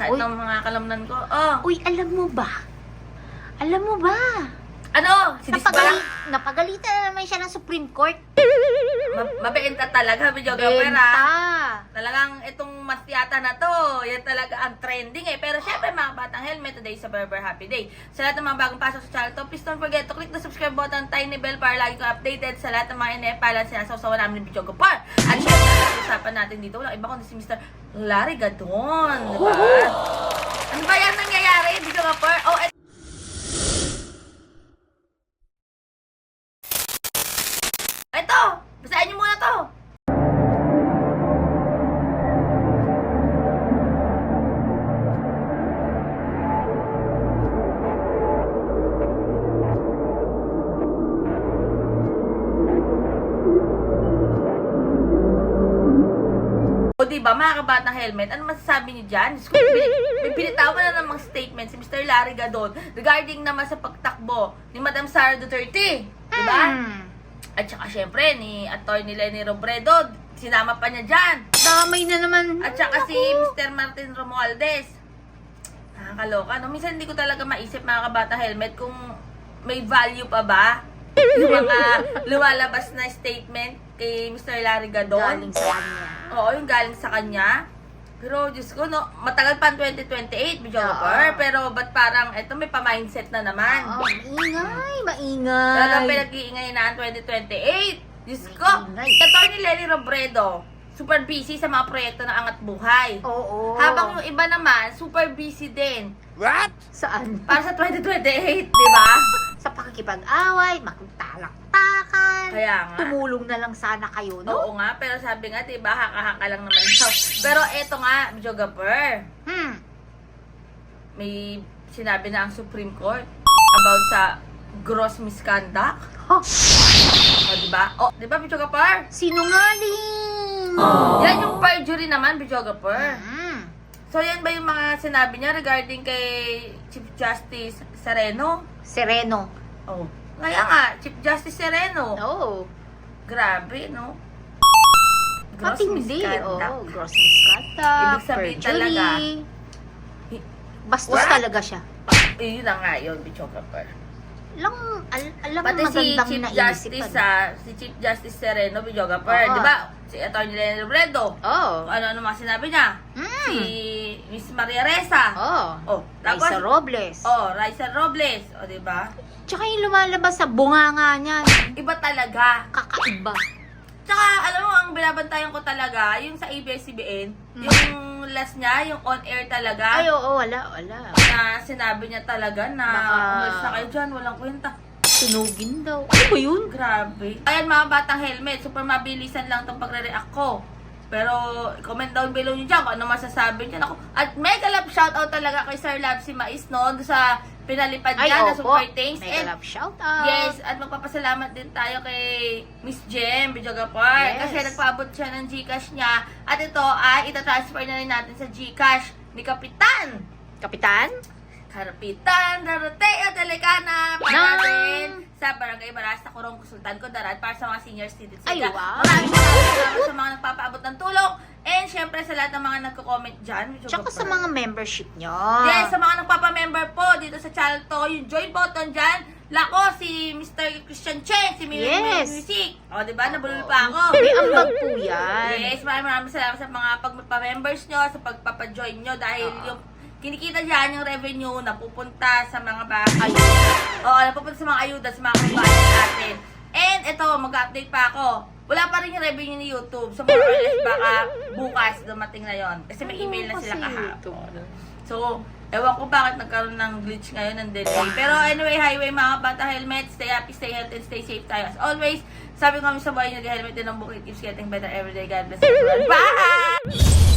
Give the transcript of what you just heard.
Sa Uy. ng mga kalamnan ko. Oh, Uy, alam mo ba? Alam mo ba? Ano? Si Dispa? Napagali, napagalitan na naman siya ng Supreme Court. Ma- mabenta talaga, videographer Benta. ha. Talagang itong masyata na to, yan talaga ang trending eh. Pero syempre mga batang helmet, today sa Berber Happy Day. Sa lahat ng mga bagong pasok sa channel to, please don't forget to click the subscribe button, tiny bell para lagi kang updated sa lahat ng mga inepalan sinasawsawa namin ng videographer. At syempre, usapan natin dito, walang iba kundi si Mr. Larry Gadon. Diba? Ano ba yan nangyayari, videographer? Oh, O diba, mga kabatang helmet, ano masasabi niyo dyan? May, binitawan na namang statement si Mr. Larry Gadon regarding naman sa pagtakbo ni Madam Sara Duterte. Diba? Hmm. At saka syempre, ni Atty. Lenny Robredo, sinama pa niya dyan. Damay na naman. At saka si Mr. Martin Romualdez. Nakakaloka, no? Minsan hindi ko talaga maisip mga kabata helmet kung may value pa ba yung mga lumalabas na statement kay Mr. Larry Gadon. Galing sa kanya. Oo, yung galing sa kanya. Pero, Diyos ko, no, matagal pa ang 2028, videographer. Oo. Pero, ba't parang, eto may pa-mindset na naman. Oo, maingay, Talagang maingay. pinag-iingay na ang 2028. Diyos ko, Ingay. ito ni Lenny Robredo, super busy sa mga proyekto ng Angat Buhay. Oo. Habang yung iba naman, super busy din. Saan? Para sa 2028, di ba? Sa pakikipag-away, magtalaktakan. Kaya nga. Tumulong na lang sana kayo, no? Oo nga, pero sabi nga, di ba, haka-haka lang naman daw. Pero eto nga, videographer, Hmm. may sinabi na ang Supreme Court about sa gross misconduct. Huh. O, di ba? O, di ba, videographer? Sinungaling! Yan yung perjury naman, videographer. Hmm. So, yan ba yung mga sinabi niya regarding kay Chief Justice Sereno? Sereno. Oh. Kaya nga, Chief Justice Sereno. Oo. Grabe, no? Gross Matindi. Oo, gross misconduct. Ibig sabihin perjury. talaga, Bastos What? talaga siya. Eh, yun na nga yun, videographer. Alam, al, alam Pati mo si Chief. Justice, ah, si Chief Justice Sereno, videographer. Oo. Di ba? Si Atty. Lenny Robredo. Oo. Kung ano-ano mga sinabi niya. Mm. Si Miss Maria Reza. Oo. Oh, tapos, Raisa Robles. oh, Raisa Robles. O, di ba? Tsaka yung lumalabas sa bunganga niya. Iba talaga. Kakaiba. Tsaka, alam mo, ang binabantayan ko talaga, yung sa ABS-CBN, Mm. yung last niya, yung on-air talaga, Ay, oo, wala, wala. na sinabi niya talaga na Baka- umalis na kayo dyan, walang kwenta. Tunugin daw. Ano ba yun? Grabe. Ayan mga batang helmet, super mabilisan lang tong pagre-react ko. Pero, comment down below nyo dyan kung ano masasabi nyo. Ako, at mega love shoutout talaga kay Sir Love si Mais, no? Sa pinalipad Ay, niya na opo. super thanks. Mega And love shout out. Yes, at magpapasalamat din tayo kay Miss Jem Bijagapar Yes. kasi nagpaabot siya ng Gcash niya at ito ay itatransfer na rin natin sa Gcash ni Kapitan. Kapitan? Kapitan Doroteo Delicana din sa Barangay Barasta Kurong Sultan Kudarat para sa mga senior citizens. Ay, Kaya, wow. Maraming maraming salamat sa mga nagpapaabot ng tulong and syempre sa lahat ng mga nagko-comment dyan. Tsaka sa mga membership nyo. Yes, sa mga nagpapa-member po dito sa channel to, yung join button dyan, lako si Mr. Christian Chen, si Mimi Yes. Music. O, di ba? Nabulol pa ako. May ambag po yan. Yes, maraming maraming salamat sa mga pagpa-members nyo, sa pagpapa-join nyo dahil Oo. yung kinikita dyan yung revenue na pupunta sa mga bahay. Ay, Oo, napupunta sa mga ayuda, sa mga kabayan natin. And ito, mag-update pa ako. Wala pa rin yung revenue ni YouTube. So, more or less, baka bukas dumating na yon Kasi may email na sila kahapon. So, ewan ko bakit nagkaroon ng glitch ngayon ng delay. Pero anyway, highway mga bata helmet, stay happy, stay healthy, and stay safe tayo. As always, sabi ko kami sa buhay nag-helmet din ng bukid keeps getting better every day. God bless everyone. Bye!